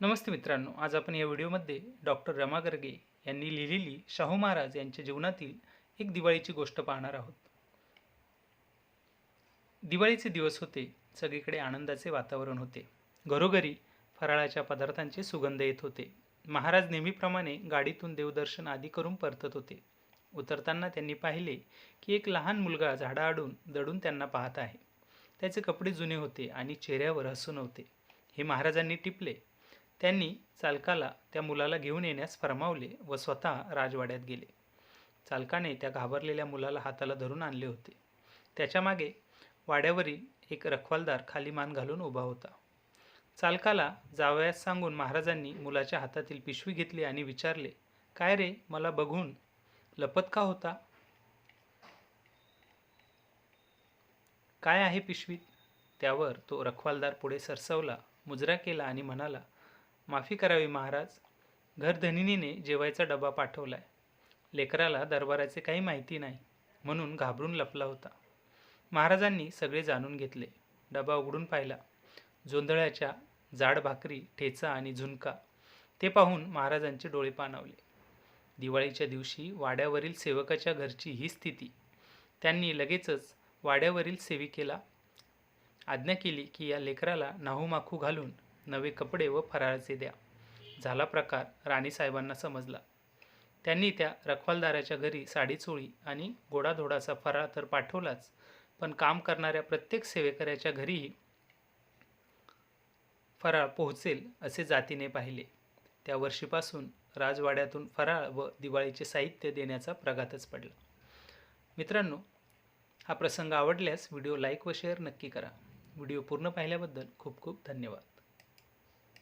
नमस्ते मित्रांनो आज आपण या व्हिडिओमध्ये डॉक्टर रमा गर्गे यांनी लिहिलेली शाहू महाराज यांच्या जीवनातील एक दिवाळीची गोष्ट पाहणार आहोत. दिवाळीचे दिवस होते सगळीकडे आनंदाचे वातावरण होते. घरोघरी फराळाच्या पदार्थांचे सुगंध येत होते. महाराज नेहमीप्रमाणे गाडीतून देवदर्शन आदी करून परतत होते. उतरताना त्यांनी पाहिले की एक लहान मुलगा झाडाआडून दडून त्यांना पाहत आहे. त्याचे कपडे जुने होते आणि चेहऱ्यावर हसू नव्हते. हे महाराजांनी टिपले त्यांनी चालकाला त्या मुलाला घेऊन येण्यास फरमावले व स्वतः राजवाड्यात गेले. चालकाने त्या घाबरलेल्या मुलाला हाताला धरून आणले होते. त्याच्यामागे वाड्यावरील एक रखवालदार खाली मान घालून उभा होता. चालकाला जावयास सांगून महाराजांनी मुलाच्या हातातील पिशवी घेतली आणि विचारले काय रे मला बघून लपत का होता? काय आहे पिशवीत? त्यावर तो रखवालदार पुढे सरसवला मुजरा केला आणि म्हणाला माफी करावी महाराज. घरधनिनीने जेवायचा डबा पाठवलाय. लेकराला दरबाराचे काही माहिती नाही म्हणून घाबरून लपला होता. महाराजांनी सगळे जाणून घेतले. डबा उघडून पाहिला. जोंधळ्याच्या जाड भाकरी ठेचा आणि झुणका ते पाहून महाराजांचे डोळे पाणावले. दिवाळीच्या दिवशी वाड्यावरील सेवकाच्या घरची ही स्थिती. त्यांनी लगेचच वाड्यावरील सेविकेला आज्ञा केली की या लेकराला नाहूमाखू घालून नवे कपडे व फराळाचे द्या. झाला प्रकार राणीसाहेबांना समजला. त्यांनी त्या रखवालदाराच्या घरी साडी चोळी आणि गोडाधोडाचा फराळ तर पाठवलाच पण काम करणाऱ्या प्रत्येक सेवेकऱ्याच्या घरीही फराळ पोहोचेल असे जातीने पाहिले. त्या वर्षीपासून राजवाड्यातून फराळ व दिवाळीचे साहित्य देण्याचा प्रघातच पडला. मित्रांनो हा प्रसंग आवडल्यास व्हिडिओ लाईक व शेअर नक्की करा. व्हिडिओ पूर्ण पाहिल्याबद्दल खूप खूप धन्यवाद.